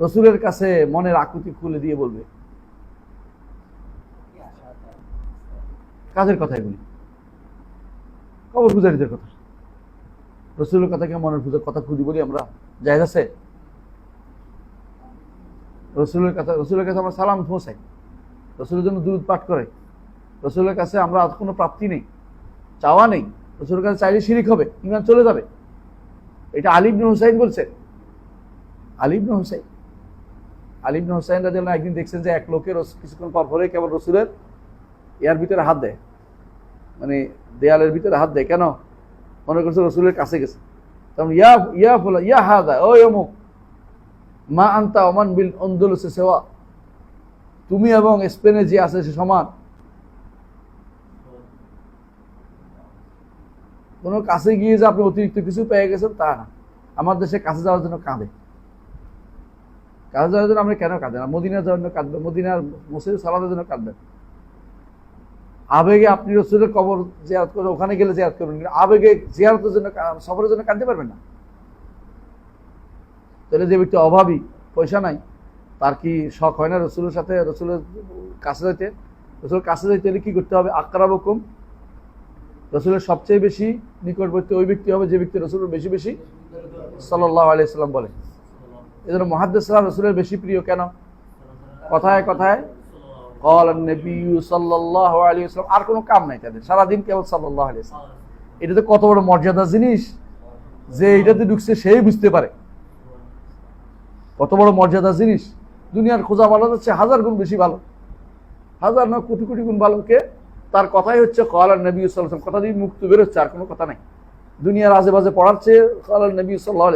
রসুলের কাছে মনের আকুতি খুলে দিয়ে বলবে। কাজের কথা এগুলি কবর পূজারীদের কথা। রসুলের কথাকে মনের পূজার কথা খুঁজি বলি আমরা। জায়গা আছে? রসুলের কথা রসুলের কাছে আমরা সালাম পৌঁছাই। রসুলের জন্য দুধ পাঠ করে রসুলের কাছে আমরা আর কোনো প্রাপ্তি নেই। চাওয়া নেই। রসুলের কাছে চাইলে শিরিক হবে। ইমান চলে যাবে। এটা আলিবন হুসাইন বলছে আলিবন হুসাইন। আলিবন হুসাইন রাজি একদিন দেখছেন যে এক লোকের কিছুক্ষণ পর পরে কেবল রসুলের ইয়ার ভিতরে হাত দেয়। মানে দেয়ালের ভিতরে হাত দেয়। কেন? মনে করছে রসুলের কাছে গেছে। তখন ইয়া ইয়া ফোলা, ইয়া হাদা, ও অমুক মা আন্তা ওমান বিল অন্দোলসে সেওয়া। তুমি এবং স্পেনে যে আছে সে সমান। কোনো কাছে গিয়ে যে আপনি অতিরিক্ত কিছু পেয়ে গেছেন তা না। আমার দেশে কাছে যাওয়ার জন্য কাঁদে। কাছে যাওয়ার জন্য আপনি কেন কাঁদেন না? যাওয়ার জন্য কাঁদবেন মদিনার মসজিদ সালাদের জন্য কাঁদবেন আবেগে আপনি রসুলের কবর জিয়ারত করে, ওখানে গেলে জিয়ারত করবেন আবেগে জিয়ারতের জন্য সফরের জন্য কাঁদতে পারবেন না। তাহলে যে ব্যক্তি অভাবী, পয়সা নাই, তার কি শখ হয় না রসুলের সাথে, রসুলের কাছে যাইতে? রসুলের কাছে যাইতে হলে কি করতে হবে? আকরাবকুম। রসুলের সবচেয়ে বেশি নিকটবর্তী ওই ব্যক্তি হবে যে ব্যক্তি রসুলের বেশি বেশি সাল্লাহ আলিয়াল্লাম বলে। এই জন্য রসুলের বেশি প্রিয় কেন? কথায় কথায় আর কোনো কাম নাই তাদের। সারাদিন কেবল সাল্লাহ এটা তো কত বড় মর্যাদার জিনিস? যে এটাতে ঢুকছে সেই বুঝতে পারে। কত বড় মর্যাদার জিনিস? দুনিয়ার খোঁজা ভালো যাচ্ছে হাজার গুণ বেশি ভালো। হাজার না কোটি কোটি গুণ ভালো। কে? তার কথাই হচ্ছে কলার নবী সাল্লাম কথা দিয়ে মুক্ত বেরোচ্ছে, আর কোনো কথা নাই। দুনিয়ার আজে বাজে পড়ার চেয়ে কলার নবী সাল্লাহ